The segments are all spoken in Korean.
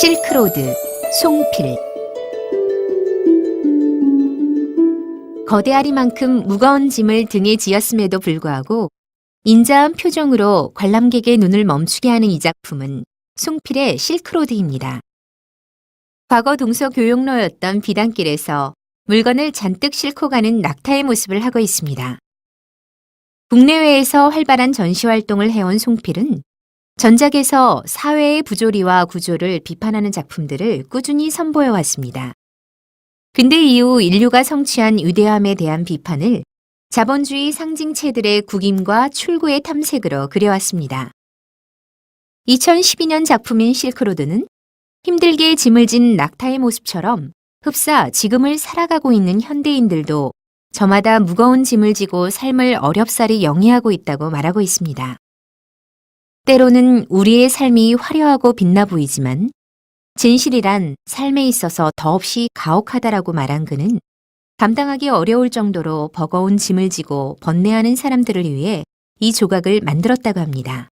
실크로드, 송필. 거대하리만큼 무거운 짐을 등에 지었음에도 불구하고 인자한 표정으로 관람객의 눈을 멈추게 하는 이 작품은 송필의 실크로드입니다. 과거 동서교역로였던 비단길에서 물건을 잔뜩 싣고 가는 낙타의 모습을 하고 있습니다. 국내외에서 활발한 전시 활동을 해온 송필은 전작에서 사회의 부조리와 구조를 비판하는 작품들을 꾸준히 선보여 왔습니다. 근대 이후 인류가 성취한 위대함에 대한 비판을 자본주의 상징체들의 국임과 출구의 탐색으로 그려왔습니다. 2012년 작품인 실크로드는 힘들게 짐을 진 낙타의 모습처럼 흡사 지금을 살아가고 있는 현대인들도 저마다 무거운 짐을 지고 삶을 어렵사리 영위하고 있다고 말하고 있습니다. 때로는 우리의 삶이 화려하고 빛나 보이지만 진실이란 삶에 있어서 더없이 가혹하다라고 말한 그는 감당하기 어려울 정도로 버거운 짐을 지고 번뇌하는 사람들을 위해 이 조각을 만들었다고 합니다.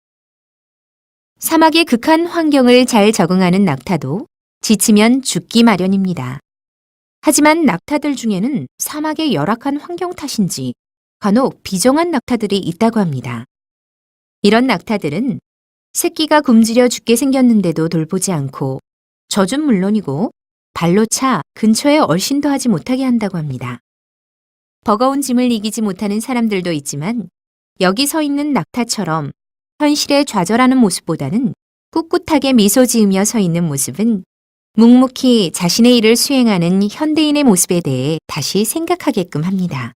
사막의 극한 환경을 잘 적응하는 낙타도 지치면 죽기 마련입니다. 하지만 낙타들 중에는 사막의 열악한 환경 탓인지 간혹 비정한 낙타들이 있다고 합니다. 이런 낙타들은 새끼가 굶주려 죽게 생겼는데도 돌보지 않고 젖은 물론이고 발로 차 근처에 얼씬도 하지 못하게 한다고 합니다. 버거운 짐을 이기지 못하는 사람들도 있지만 여기 서 있는 낙타처럼 현실에 좌절하는 모습보다는 꿋꿋하게 미소 지으며 서 있는 모습은 묵묵히 자신의 일을 수행하는 현대인의 모습에 대해 다시 생각하게끔 합니다.